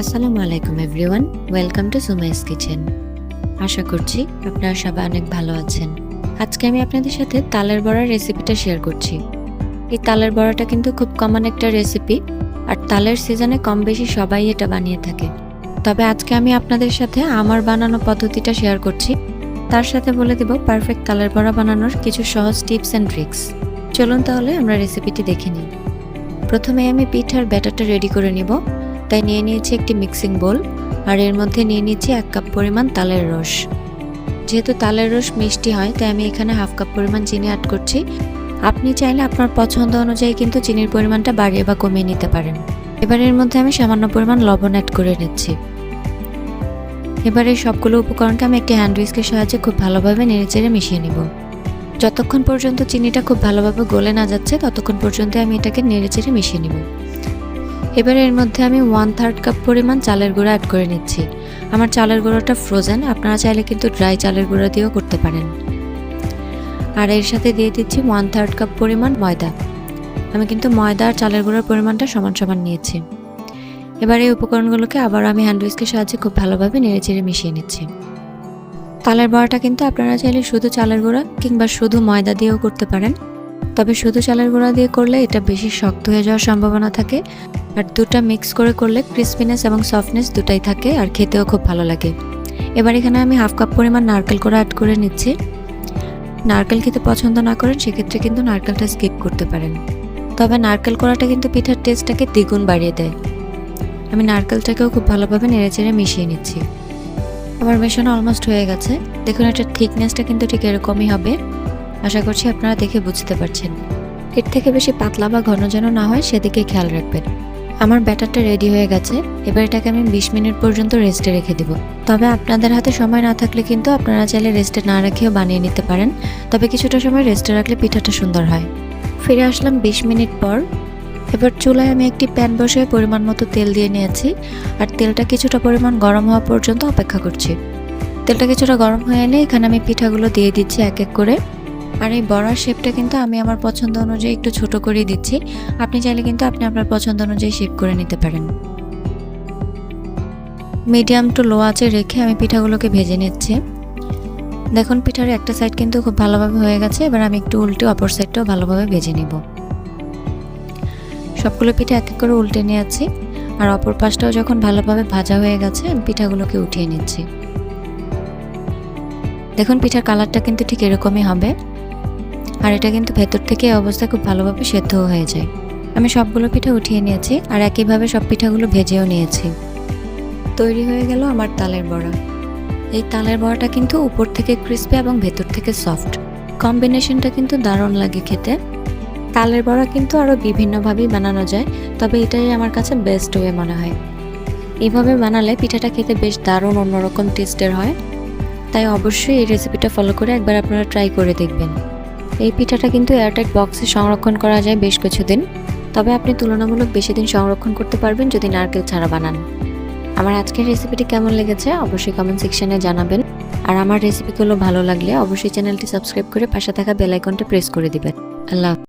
আসসালামু আলাইকুম everyone welcome to Sumai's kitchen আশা করছি আপনারা সবাই অনেক ভালো আছেন। আজকে আমি আপনাদের সাথে তালের বড়ার রেসিপিটা শেয়ার করছি। এই তালের বড়াটা কিন্তু খুব কমন একটা রেসিপি আর তালের সিজনে কম বেশি সবাই এটা বানিয়ে থাকে। তবে আজকে আমি আপনাদের সাথে আমার বানানো পদ্ধতিটা শেয়ার করছি। তার সাথে বলে দেব পারফেক্ট তালের বড়া বানানোর কিছু সহজ টিপস অ্যান্ড ট্রিক্স চলুন তাহলে আমরা রেসিপিটি দেখে নিই। প্রথমে আমি পিঠার ব্যাটারটা রেডি করে নিব। তাই নিয়ে নিয়েছি একটি মিক্সিং বোল, আর এর মধ্যে নিয়ে নিয়েছি এক কাপ পরিমাণ তালের রস। যেহেতু তালের রস মিষ্টি হয়, তাই আমি এখানে হাফ কাপ পরিমাণ চিনি অ্যাড করছি। আপনি চাইলে আপনার পছন্দ অনুযায়ী কিন্তু চিনির পরিমাণটা বাড়িয়ে বা কমিয়ে নিতে পারেন। এবার এর মধ্যে আমি সামান্য পরিমাণ লবণ অ্যাড করে নিচ্ছি। এবার এই সবগুলো উপকরণকে আমি একটি হ্যান্ড সাহায্যে খুব ভালোভাবে নেড়েচেড়ে মিশিয়ে নিব। যতক্ষণ পর্যন্ত চিনিটা খুব ভালোভাবে গলে না যাচ্ছে, ততক্ষণ পর্যন্ত আমি এটাকে নেড়েচেড়ে মিশিয়ে নিব। এবার এর মধ্যে আমি ওয়ান থার্ড কাপ পরিমাণ চালের গুঁড়া অ্যাড করে নিচ্ছি। আমার চালের গুঁড়োটা ফ্রোজেন আপনারা চাইলে কিন্তু ড্রাই চালের গুঁড়া দিয়েও করতে পারেন। আর এর সাথে দিয়ে দিচ্ছি ওয়ান থার্ড কাপ পরিমাণ ময়দা। আমি কিন্তু ময়দা আর চালের গুঁড়োর পরিমাণটা সমান সমান নিয়েছি। এবার এই উপকরণগুলোকে আবার আমি হ্যান্ড সাহায্যে খুব ভালোভাবে নেড়েচেড়ে মিশিয়ে নিচ্ছি। তালের বড়াটা কিন্তু আপনারা চাইলে শুধু চালের গুঁড়া কিংবা শুধু ময়দা দিয়েও করতে পারেন। তবে শুধু চালের গুঁড়া দিয়ে করলে এটা বেশি শক্ত হয়ে যাওয়ার সম্ভাবনা থাকে। আর দুটা মিক্স করে করলে ক্রিসপিনেস এবং সফটনেস দুটাই থাকে আর খেতেও খুব ভালো লাগে। এবার এখানে আমি হাফ কাপ পরিমাণ নারকেল কোড়া অ্যাড করে নিচ্ছি। নারকেল খেতে পছন্দ না করেন, সেক্ষেত্রে কিন্তু নারকেলটা স্কিপ করতে পারেন। তবে নারকেল কোড়াটা কিন্তু পিঠার টেস্টটাকে দ্বিগুণ বাড়িয়ে দেয়। আমি নারকেলটাকেও খুব ভালোভাবে নেড়ে চেড়ে মিশিয়ে নিচ্ছি। আমার মেশানো অলমোস্ট হয়ে গেছে। দেখুন, এটার থিকনেসটা কিন্তু ঠিক এরকমই হবে। আশা করছি আপনারা দেখে বুঝতে পারছেন। এর থেকে বেশি পাতলা বা ঘন যেন না হয়, সেদিকে খেয়াল রাখবেন। আমার ব্যাটারটা রেডি হয়ে গেছে। এবার এটাকে আমি বিশ মিনিট পর্যন্ত রেস্টে রেখে দিব। তবে আপনাদের হাতে সময় না থাকলে কিন্তু আপনারা চাইলে রেস্টে না রেখেও বানিয়ে নিতে পারেন। তবে কিছুটা সময় রেস্টে রাখলে পিঠাটা সুন্দর হয়। ফিরে আসলাম বিশ মিনিট পর। এবার চুলায় আমি একটি প্যান বসিয়ে পরিমাণ মতো তেল দিয়ে নিয়েছি আর তেলটা কিছুটা পরিমাণ গরম হওয়া পর্যন্ত অপেক্ষা করছি। তেলটা কিছুটা গরম হয়ে এলে এখানে আমি পিঠাগুলো দিয়ে দিচ্ছি এক এক করে। আর এই বড়ার শেপটা কিন্তু আমি আমার পছন্দ অনুযায়ী একটু ছোট করে দিচ্ছি। আপনি চাইলে কিন্তু আপনি আপনার পছন্দ অনুযায়ী শেপ করে নিতে পারেন। মিডিয়াম টু লো আঁচে রেখে আমি পিঠাগুলোকে ভেজে নিচ্ছি। দেখুন, পিঠার একটা সাইড কিন্তু খুব ভালোভাবে হয়ে গেছে। এবার আমি একটু উল্টে অপর সাইডটাও ভালোভাবে ভেজে নিব। সবগুলো পিঠা এক এক করে উল্টে নিয়েছি। আর অপর পাশটাও যখন ভালোভাবে ভাজা হয়ে গেছে, আমি পিঠাগুলোকে উঠিয়ে নিচ্ছি। দেখুন, পিঠার কালারটা কিন্তু ঠিক এরকমই হবে। আর এটা কিন্তু ভেতর থেকে এই অবস্থায় খুব ভালোভাবে সেদ্ধ হয়ে যায়। আমি সবগুলো পিঠা উঠিয়ে নিয়েছি আর একইভাবে সব পিঠাগুলো ভেজেও নিয়েছি। তৈরি হয়ে গেল আমার তালের বড়া। এই তালের বড়াটা কিন্তু উপর থেকে ক্রিস্পি এবং ভেতর থেকে সফট কম্বিনেশনটা কিন্তু দারুণ লাগে খেতে। তালের বড়া কিন্তু আরও বিভিন্নভাবেই বানানো যায়, তবে এটাই আমার কাছে বেস্ট ওয়ে মনে হয়। এইভাবে বানালে পিঠাটা খেতে বেশ দারুণ অন্যরকম টেস্টের হয়। তাই অবশ্যই এই রেসিপিটা ফলো করে একবার আপনারা ট্রাই করে দেখবেন। এই পিঠাটা কিন্তু এয়ারটাইট বক্সে সংরক্ষণ করা যায় বেশ কিছুদিন। তবে আপনি তুলনামূলক বেশি দিন সংরক্ষণ করতে পারবেন যদি নারকেল ছাড়া বানান। আমার আজকের রেসিপিটি কেমন লেগেছে অবশ্যই কমেন্ট সেকশনে জানাবেন। আর আমার রেসিপিগুলো ভালো লাগলে অবশ্যই চ্যানেলটি সাবস্ক্রাইব করে পাশে থাকা বেল আইকনটা প্রেস করে দিবেন। আল্লাহ।